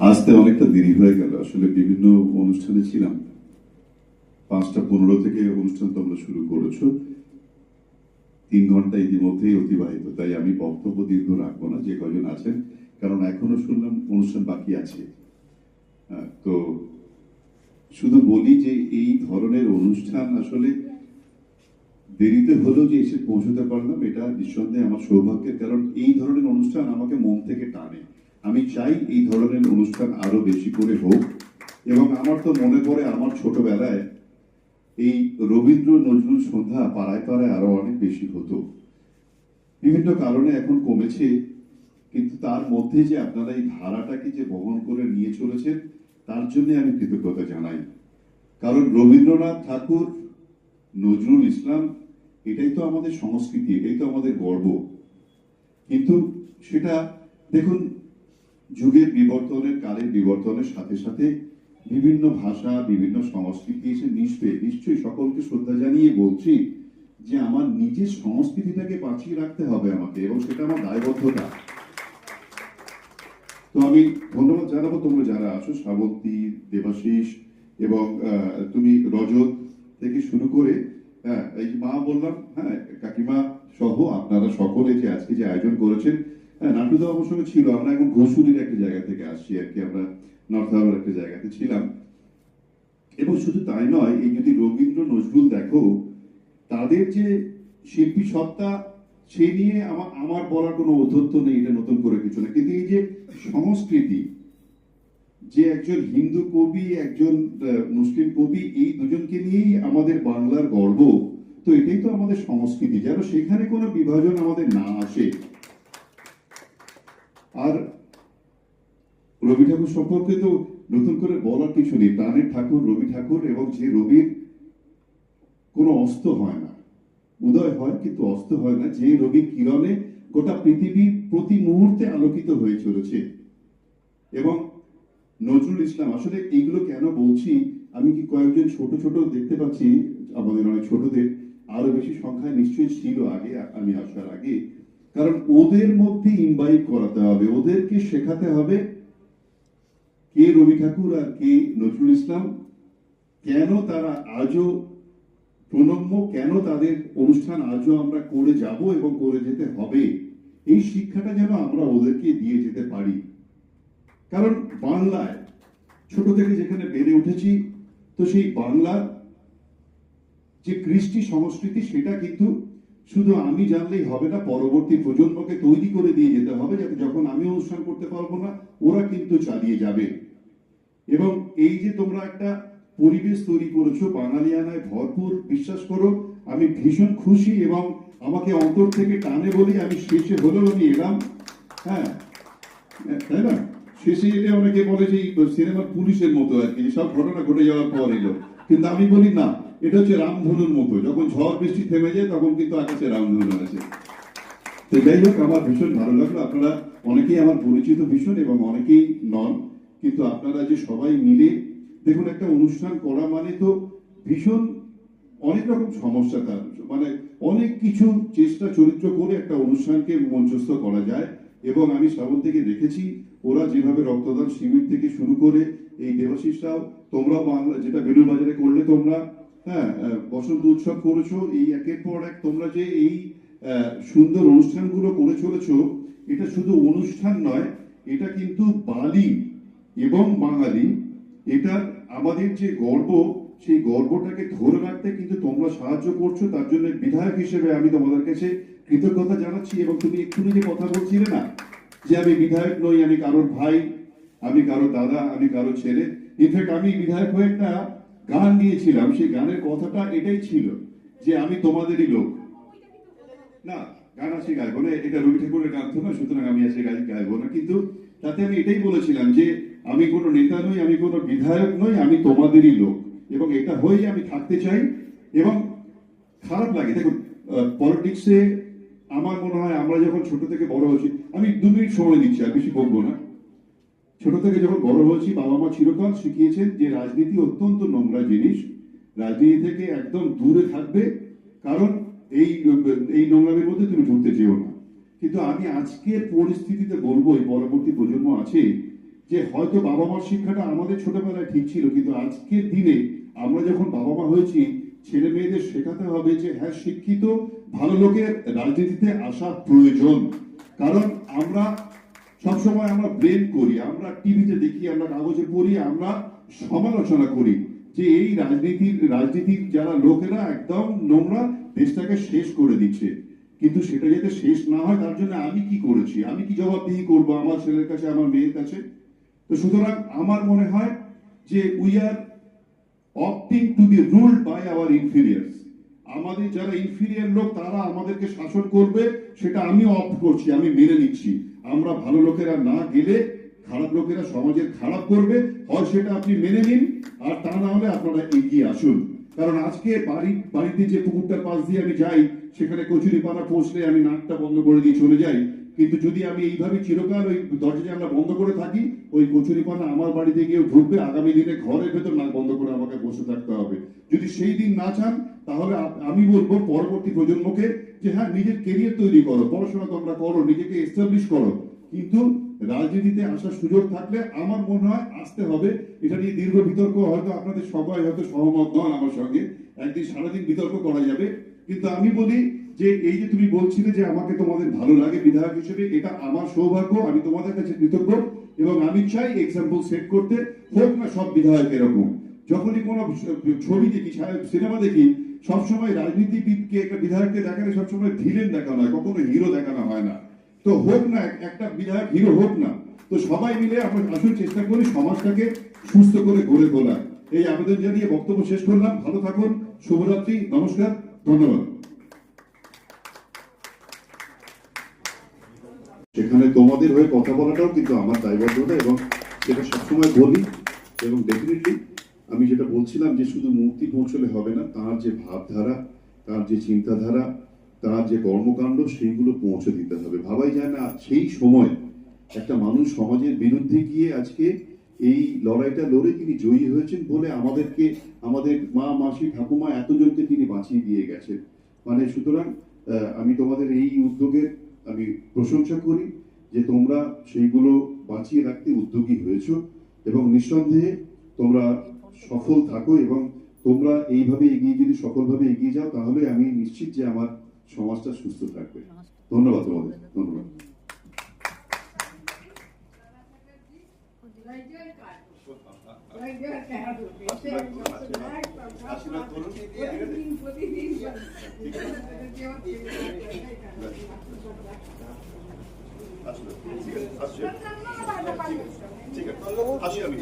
আসতে অনেকটা দেরি হয়ে গেল। আসলে বিভিন্ন অনুষ্ঠানে ছিলাম। পাঁচটা পনেরো থেকে অনুষ্ঠান তোমরা শুরু করেছ। তিন ঘণ্টা ইতিমধ্যেই অতিবাহিত। তাই আমি বক্তব্য দীর্ঘ রাখব না, যে কজন আছেন। কারণ এখনও শুনলাম অনুষ্ঠান বাকি আছে। তো শুধু বলি যে এই ধরনের অনুষ্ঠান আসলে দেরিতে হলেও যে এসে পৌঁছতে পারলাম, এটা নিঃসন্দেহে আমার সৌভাগ্যের। কারণ এই ধরনের অনুষ্ঠান আমাকে মন থেকে টানে। আমি চাই এই ধরনের অনুষ্ঠান আরও বেশি করে হোক। এবং আমার তো মনে পড়ে আমার ছোটবেলায় এই রবীন্দ্র নজরুল সন্ধ্যা পাড়ায় পাড়ায় আরও অনেক বেশি হতো। বিভিন্ন কারণে এখন কমেছে, কিন্তু তার মধ্যে যে আপনারা এই ধারাটাকে যে বহন করে নিয়ে চলেছেন, তার জন্য আমি কৃতজ্ঞতা জানাই। কারণ রবীন্দ্রনাথ ঠাকুর, নজরুল ইসলাম, এটাই তো আমাদের সংস্কৃতি, এটাই তো আমাদের গর্ব। কিন্তু সেটা দেখুন যুগের বিবর্তনের, কালের বিবর্তনের সাথে সাথে বিভিন্ন ভাষা, বিভিন্ন সংস্কৃতি এসে মিশবে নিশ্চয়ই সকলকে শ্রদ্ধা জানিয়ে বলছি যে আমার নিজের সংস্কৃতিটাকে বাঁচিয়ে রাখতে হবে আমাকে এবং সেটা আমার দায়বদ্ধতা। তো আমি ধন্যবাদ জানাব তোমরা যারা আছো, শ্রাবন্তী, দেবাশিস এবং তুমি রজত থেকে শুরু করে হ্যাঁ এই মা বললাম হ্যাঁ কাকিমা সহ আপনারা সকলে যে আজকে যে আয়োজন করেছেন হ্যাঁ নাটুদা আমার সঙ্গে ছিল। আমরা এখন ঘুষুরির একটা জায়গা থেকে আসছি আর কি। আমরা নর্থ হারবার একটা জায়গাতে ছিলাম। এবং শুধু তাই নয়, এই যদি রবীন্দ্র নজরুল দেখো, তাদের যে শিল্পী সত্তা, সে নিয়ে আমার আমার বলার কোনো ঔদ্ধত্য নেই এটা নতুন করে কিছু না। কিন্তু এই যে সংস্কৃতি, যে একজন হিন্দু কবি, একজন মুসলিম কবি, এই দুজনকে নিয়েই আমাদের বাংলার গর্ব, তো এটাই তো আমাদের সংস্কৃতি। যেন সেখানে কোনো বিভাজন আমাদের না আসে। আর রবি ঠাকুর সম্পর্কে তো নতুন করে বলার কিছু নেই। প্রাণের ঠাকুর, রবি ঠাকুর এবং যে রবির কোনো অস্ত হয় না। উদয় হয় কিন্তু অস্ত হয় না। যে রবির কিরণে গোটা পৃথিবী প্রতি মুহূর্তে আলোকিত হয়ে চলেছে। এবং নজরুল ইসলাম, আসলে এইগুলো কেন বলছি? আমি কি কয়েকজন ছোট ছোট দেখতে পাচ্ছি? আমাদের অনেক ছোটদের আরও বেশি সংখ্যায় নিশ্চয়ই ছিল আগে, আমি আসার আগে। কারণ ওদের মধ্যে ইনভাইট করাতে হবে, ওদেরকে শেখাতে হবে কে রবি ঠাকুর আর কে নজরুল ইসলাম, কেন তারা আজও প্রণম্য, কেন তাদের অনুষ্ঠান আজও আমরা করে যাব এবং করে যেতে হবে। এই শিক্ষাটা যেন আমরা ওদেরকে দিয়ে যেতে পারি। কারণ বাংলায়, ছোট থেকে যেখানে বেড়ে উঠেছি, তো সেই বাংলার যে কৃষ্টি সংস্কৃতি, সেটা কিন্তু শুধু আমি জানলেই হবে না, পরবর্তী প্রজন্মকে তৈরি করে দিয়ে যেতে হবে যাতে যখন আমি অনুষ্ঠান করতে পারব না, ওরা কিন্তু চালিয়ে যাবে। এবং এই যে তোমরা একটা পরিবেশ তৈরি করেছ, বাঙালিয়ানায় ভরপুর, বিশ্বাস করো, আমি ভীষণ খুশি এবং আমাকে অন্তর থেকে টানে বলি আমি শেষে হলেও আমি এলাম। হ্যাঁ তাই না? শেষে এলে অনেকে বলে যে সিনেমার পুলিশের মতো আর কি, সব ঘটনা ঘটে যাওয়ার পর এলো। কিন্তু আমি বলি না, এটা হচ্ছে রামধনুর মতো। যখন ঝড় বৃষ্টি থেমে যায়, তখন কিন্তু আকাশে রামধনু আছে। তো যাই হোক, আমার ভীষণ ভালো লাগল। আপনারা অনেকেই আমার পরিচিত ভীষণ এবং অনেকেই নন, কিন্তু আপনারা যে সবাই মিলে, দেখুন, একটা অনুষ্ঠান করা মানে তো ভীষণ অনেক রকম সমস্যা তার। মানে অনেক কিছু চেষ্টা চরিত্র করে একটা অনুষ্ঠানকে মঞ্চস্থ করা যায়। এবং আমি শ্রাবণ থেকে দেখেছি, ওরা যেভাবে রক্তদান শিবির থেকে শুরু করে এই দেবাশিসরাও তোমরা বাংলা, যেটা বেলুর বাজারে করলে তোমরা হ্যাঁ বসন্ত উৎসব করেছ, এই একের পর এক তোমরা যে এই সুন্দর অনুষ্ঠানগুলো করে চলেছো, এটা শুধু অনুষ্ঠান নয়, এটা কিন্তু বালি এবং বাঙালি, এটা আমাদের যে গর্ব, সেই গর্বটাকে ধরে রাখতে কিন্তু তোমরা সাহায্য করছ, তার জন্য বিধায়ক হিসেবে আমি তোমাদের কাছে কৃতজ্ঞতা জানাচ্ছি এবং তুমি এক্ষুনি যে কথা বলছিলে না, যে আমি বিধায়ক নই, আমি কারোর ভাই, আমি কারও দাদা, আমি কারও ছেলে। ইনফ্যাক্ট আমি বিধায়ক হয়ে একটা গান দিয়েছিলাম সেই গানের কথাটা এটাই ছিল যে আমি তোমাদেরই লোক। না, গান আছে গাইবো না, এটা রবি ঠাকুরের গান তো না সুতরাং আমি আছে গাই গাইবো না। কিন্তু তাতে আমি এটাই বলেছিলাম যে আমি কোনো নেতা নই, আমি কোনো বিধায়ক নই, আমি তোমাদেরই লোক। এবং এটা হয়েই আমি থাকতে চাই। এবং খারাপ লাগে, দেখুন পলিটিক্সে আমার মনে হয় আমরা যখন ছোট থেকে বড় হয়েছি, আমি দু মিনিট সময় দিচ্ছি, আর বেশি বলব না। ছোট থেকে যখন বড় হয়েছি বাবা মা চিরকাল শিখিয়েছেন যে রাজনীতি অত্যন্ত নোংরা জিনিস। রাজনীতি থেকে একদম দূরে থাকবে, কারণ এই এই নোংরামের মধ্যে তুমি ঢুকতে যেও না। কিন্তু আমি আজকের পরিস্থিতিতে বলব, এই পরবর্তী প্রজন্ম আছে, যে হয়তো বাবা মার শিক্ষাটা আমাদের ছোটবেলায় ঠিক ছিল, কিন্তু আজকের দিনে আমরা যখন বাবা মা হয়েছি ছেলে মেয়েদের শেখাতে হবে যে হ্যাঁ শিক্ষিত ভালো লোকের রাজনীতিতে আসা প্রয়োজন। কারণ আমরা সবসময় আমরা ব্লেম করি, আমরা টিভিতে দেখি, আমরা কাগজে পড়ি, আমরা সমালোচনা করি যে এই রাজনীতির রাজনীতির যারা লোকেরা একদম নোংরা দেশটাকে শেষ করে দিচ্ছে। কিন্তু সেটা যাতে শেষ না হয়, তার জন্য আমি কি করেছি? আমি কি জবাবদিহি করব আমার ছেলের কাছে, আমার মেয়ের কাছে? তো সুতরাং আমার মনে হয় যে we are opting to be ruled by our inferiors আমাদের যারা ইনফিরিয়ার লোক, তারা আমাদেরকে শাসন করবে, সেটা আমি অফ করছি, আমি মেনে নিচ্ছি। আমরা ভালো লোকেরা না গেলে খারাপ লোকেরা সমাজের খারাপ করবে, হয় সেটা আপনি মেনে নিন, আর তা না হলে আপনারা এগিয়ে আসুন। কারণ আজকে বাড়ি, বাড়িতে যে পুকুরটার পাশ দিয়ে আমি যাই, সেখানে কচুরি পানা পৌঁছলে আমি নাকটা বন্ধ করে দিয়ে চলে যাই। কিন্তু যদি আমি এইভাবে চিরকাল ওই দরজা জানলা বন্ধ করে থাকি, ওই কচুরি পানা আমার বাড়িতে গিয়ে ঢুকবে, আগামী দিনে ঘরের ভেতর নাক বন্ধ করে আমাকে বসে থাকতে হবে। যদি সেই দিন না চান, তাহলে আমি বলব পরবর্তী প্রজন্মকে যে হ্যাঁ নিজের কেরিয়ার তৈরি করো, পড়াশোনা তোমরা করো, নিজেকে এস্টাবলিশ করো। কিন্তু রাজনীতিতে আসার সুযোগ থাকলে আমার মনে হয় আসতে হবে। এটা নিয়ে দীর্ঘ বিতর্ক হয়তো আপনাদের সবাই হয়তো সহমত নন আমার সঙ্গে। একদিন সারাদিন বিতর্ক করা যাবে। কিন্তু আমি বলি যে এই যে তুমি বলছিলে যে আমাকে তোমাদের ভালো লাগে বিধায়ক হিসেবে, এটা আমার সৌভাগ্য, আমি তোমাদের কাছে কৃতজ্ঞ এবং আমি চাই এক্সাম্পল সেট করতে হোক না সব বিধায়ক এরকম। যখনই কোনো ছবি দেখি সিনেমা দেখি, সবসময় রাজনীতিবিদকে, একটা বিধায়ককে দেখালে সবসময় ভিলেন দেখানো হয় কখনো হিরো দেখানো হয় না। তো হোক না একটা বিধায়ক হিরো হোক না, তো সবাই মিলে আমরা আসল চেষ্টা করি সমাজটাকে সুস্থ করে গড়ে তোলা এই আবেদন জানিয়ে বক্তব্য শেষ করলাম। ভালো থাকুন, শুভরাত্রি, নমস্কার, ধন্যবাদ। সেখানে তোমাদের হয়ে কথা বলাটাও কিন্তু আমার দায়বদ্ধতা এবং সেটা সবসময় বলি। এবং ডেফিনেটলি আমি যেটা বলছিলাম যে শুধু মূর্তি পৌঁছলে হবে না, তার যে ভাবধারা, তার যে চিন্তাধারা, তার যে কর্মকাণ্ড, সেইগুলো পৌঁছে দিতে হবে। ভাবাই যায় না, সেই সময় একটা মানুষ সমাজের বিরুদ্ধে গিয়ে আজকে এই লড়াইটা লড়ে তিনি জয়ী হয়েছেন বলে আমাদেরকে, আমাদের মা, মাসি, ঠাকুমা এতজনকে তিনি বাঁচিয়ে দিয়ে গেছেন। মানে সুতরাং আমি তোমাদের এই উদ্যোগের আমি প্রশংসা করি। যে তোমরা সেইগুলো বাঁচিয়ে রাখতে উদ্যোগী হয়েছো এবং নিঃসন্দেহে তোমরা সফল থাকো এবং তোমরা এইভাবে এগিয়ে যদি সফলভাবে এগিয়ে যাও তাহলে আমি নিশ্চিত যে আমার সমাজটা সুস্থ থাকবে ধন্যবাদ তোমাদের ধন্যবাদ প্রতিদিন ঠিক আছে আসি আমি